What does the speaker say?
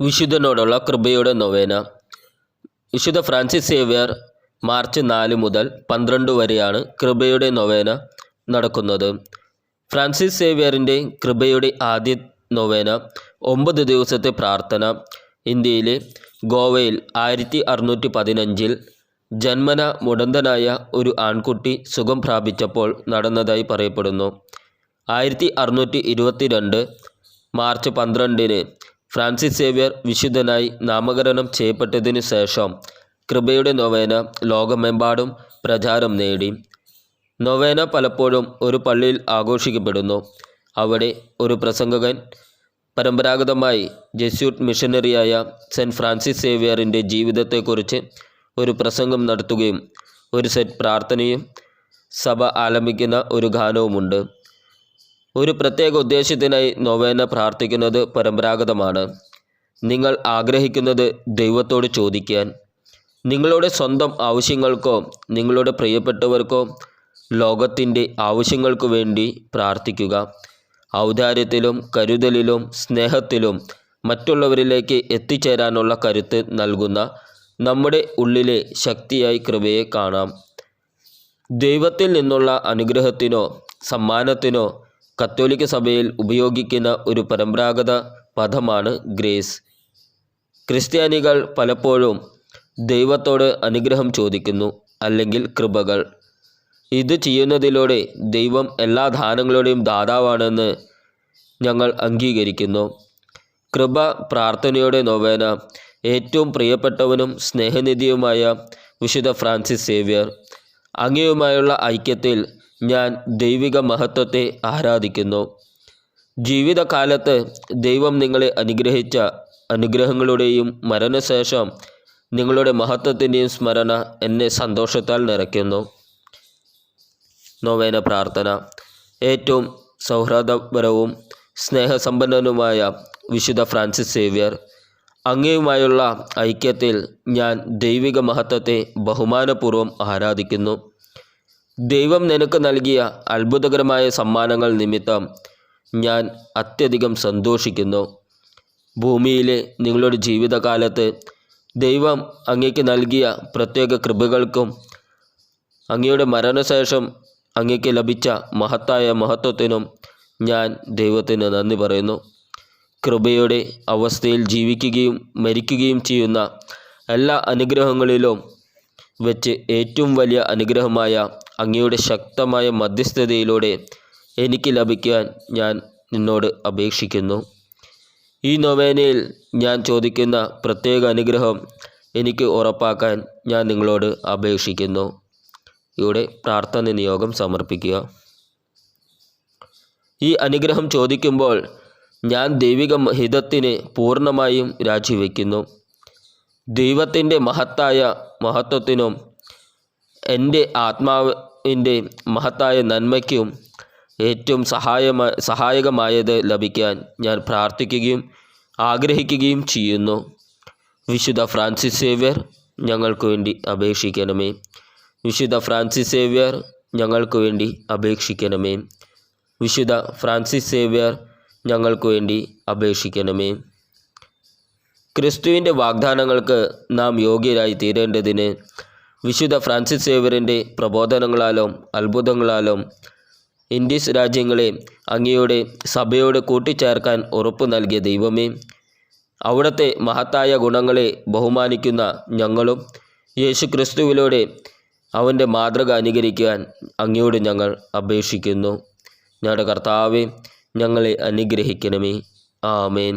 വിശുദ്ധനോടുള്ള കൃപയുടെ നൊവേന. വിശുദ്ധ Francis Xavier March നാല് മുതൽ പന്ത്രണ്ട് വരെയാണ് കൃപയുടെ നൊവേന നടക്കുന്നത്. ഫ്രാൻസിസ് സേവ്യറിന്റെ കൃപയുടെ ആദ്യ നൊവേന ഒമ്പത് ദിവസത്തെ പ്രാർത്ഥന ഇന്ത്യയിലെ ഗോവയിൽ ആയിരത്തി അറുന്നൂറ്റി പതിനഞ്ചിൽ ജന്മന മുടന്തനായ ഒരു ആൺകുട്ടി സുഖം പ്രാപിച്ചപ്പോൾ നടന്നതായി പറയപ്പെടുന്നു. ആയിരത്തി അറുന്നൂറ്റി ഇരുപത്തിരണ്ട് മാർച്ച് പന്ത്രണ്ടിന് ഫ്രാൻസിസ് സേവ്യർ വിശുദ്ധനായി നാമകരണം ചെയ്യപ്പെട്ടതിനു ശേഷം കൃപയുടെ നൊവേന ലോകമെമ്പാടും പ്രചാരം നേടി. നൊവേന പലപ്പോഴും ഒരു പള്ളിയിൽ ആഘോഷിക്കപ്പെടുന്നു. അവിടെ ഒരു പ്രസംഗകൻ പരമ്പരാഗതമായി ജെസ്യൂട്ട് മിഷനറിയായ സെന്റ് ഫ്രാൻസിസ് സേവ്യറിന്റെ ജീവിതത്തെക്കുറിച്ച് ഒരു പ്രസംഗം നടത്തുകയും ഒരു സെറ്റ് പ്രാർത്ഥനയും സഭ ആലപിക്കുന്ന ഒരു ഗാനവുമുണ്ട്. ഒരു പ്രത്യേക ഉദ്ദേശത്തിനായി നൊവേന പ്രാർത്ഥിക്കുന്നത് പരമ്പരാഗതമാണ്. നിങ്ങൾ ആഗ്രഹിക്കുന്നത് ദൈവത്തോട് ചോദിക്കാൻ നിങ്ങളുടെ സ്വന്തം ആവശ്യങ്ങൾക്കോ നിങ്ങളുടെ പ്രിയപ്പെട്ടവർക്കോ ലോകത്തിന്റെ ആവശ്യങ്ങൾക്കു വേണ്ടി പ്രാർത്ഥിക്കുക. ഔദാര്യത്തിലും കരുതലിലും സ്നേഹത്തിലും മറ്റുള്ളവരിലേക്ക് എത്തിച്ചേരാനുള്ള കരുത്ത് നൽകുന്ന നമ്മുടെ ഉള്ളിലെ ശക്തിയായി കൃപയെ കാണാം. ദൈവത്തിൽ നിന്നുള്ള അനുഗ്രഹത്തിനോ സമ്മാനത്തിനോ കത്തോലിക്ക സഭയിൽ ഉപയോഗിക്കുന്ന ഒരു പരമ്പരാഗത പദമാണ് ഗ്രേസ്. ക്രിസ്ത്യാനികൾ പലപ്പോഴും ദൈവത്തോട് അനുഗ്രഹം ചോദിക്കുന്നു അല്ലെങ്കിൽ കൃപകൾ. ഇത് ചെയ്യുന്നതിലൂടെ ദൈവം എല്ലാ ദാനങ്ങളുടെയും ദാതാവാണെന്ന് ഞങ്ങൾ അംഗീകരിക്കുന്നു. കൃപ പ്രാർത്ഥനയുടെ നോവേന ഏറ്റവും പ്രിയപ്പെട്ടവനും സ്നേഹനിധിയുമായ വിശുദ്ധ ഫ്രാൻസിസ് സേവ്യർ അങ്ങയുമായുള്ള ഐക്യത്തിൽ ഞാൻ ദൈവിക മഹത്വത്തെ ആരാധിക്കുന്നു. ജീവിതകാലത്ത് ദൈവം നിങ്ങളെ അനുഗ്രഹിച്ച അനുഗ്രഹങ്ങളുടെയും മരണശേഷം നിങ്ങളുടെ മഹത്വത്തിന്റെയും സ്മരണ എന്നെ സന്തോഷത്താൽ നിറയ്ക്കുന്നു. നോവേന പ്രാർത്ഥന. ഏറ്റവും സൗഹൃദപരവും സ്നേഹസമ്പന്നനുമായ വിശുദ്ധ ഫ്രാൻസിസ് സേവ്യർ അങ്ങയുമായുള്ള ഐക്യത്തിൽ ഞാൻ ദൈവിക മഹത്വത്തെ ബഹുമാനപൂർവം ആരാധിക്കുന്നു. ദൈവം നിനക്ക് നൽകിയ അത്ഭുതകരമായ സമ്മാനങ്ങൾ നിമിത്തം ഞാൻ അത്യധികം സന്തോഷിക്കുന്നു. ഭൂമിയിലെ നിങ്ങളുടെ ജീവിതകാലത്ത് ദൈവം അങ്ങേക്ക് നൽകിയ പ്രത്യേക കൃപകൾക്കും അങ്ങയുടെ മരണശേഷം അങ്ങേക്ക് ലഭിച്ച മഹത്തായ മഹത്വത്തിനും ഞാൻ ദൈവത്തിന് നന്ദി പറയുന്നു. കൃപയുടെ അവസ്ഥയിൽ ജീവിക്കുകയും മരിക്കുകയും ചെയ്യുന്ന എല്ലാ അനുഗ്രഹങ്ങളിലും വെച്ച് ഏറ്റവും വലിയ അനുഗ്രഹമായ അങ്ങയുടെ ശക്തമായ മധ്യസ്ഥതയിലൂടെ എനിക്ക് ലഭിക്കാൻ ഞാൻ നിന്നോട് അപേക്ഷിക്കുന്നു. ഈ നൊവേനയിൽ ഞാൻ ചോദിക്കുന്ന പ്രത്യേക അനുഗ്രഹം എനിക്ക് ഉറപ്പാക്കാൻ ഞാൻ നിങ്ങളോട് അപേക്ഷിക്കുന്നു. ഇവിടെ പ്രാർത്ഥന നിയോഗം സമർപ്പിക്കുക. ഈ അനുഗ്രഹം ചോദിക്കുമ്പോൾ ഞാൻ ദൈവിക ഹിതത്തിന് പൂർണമായും രാജിവെക്കുന്നു. ദൈവത്തിന്റെ മഹത്തായ മഹത്വത്തിനും എന്റെ ആത്മാവിന്റെ മഹത്തായ നന്മയ്ക്കും ഏറ്റവും സഹായമായി സഹായകമായത് ലഭിക്കാൻ ഞാൻ പ്രാർത്ഥിക്കുകയും ആഗ്രഹിക്കുകയും ചെയ്യുന്നു. വിശുദ്ധ ഫ്രാൻസിസ് സേവ്യർ ഞങ്ങൾക്ക് വേണ്ടി അപേക്ഷിക്കണമേ. വിശുദ്ധ ഫ്രാൻസിസ് സേവ്യർ ഞങ്ങൾക്ക് വേണ്ടി അപേക്ഷിക്കണമേ. വിശുദ്ധ ഫ്രാൻസിസ് സേവ്യർ ഞങ്ങൾക്ക് വേണ്ടി അപേക്ഷിക്കണമേ. ക്രിസ്തുവിന്റെ വാഗ്ദാനങ്ങൾക്ക് നാം യോഗ്യരായി തീരേണ്ടതിന് വിശുദ്ധ ഫ്രാൻസിസ് സേവറിന്റെ പ്രബോധനങ്ങളാലും അത്ഭുതങ്ങളാലും ഇൻഡീസ് രാജ്യങ്ങളെ അങ്ങയുടെ സഭയോട് കൂട്ടിച്ചേർക്കാൻ ഉറപ്പു നൽകിയ ദൈവമേ അവിടുത്തെ മഹത്തായ ഗുണങ്ങളെ ബഹുമാനിക്കുന്ന ഞങ്ങളും യേശു ക്രിസ്തുവിലൂടെ അവന്റെ മാതൃക അനുകരിക്കുവാൻ അങ്ങയോട് ഞങ്ങൾ അപേക്ഷിക്കുന്നു. ഞങ്ങളുടെ കർത്താവെ ഞങ്ങളെ അനുഗ്രഹിക്കണമേ. ആമേൻ.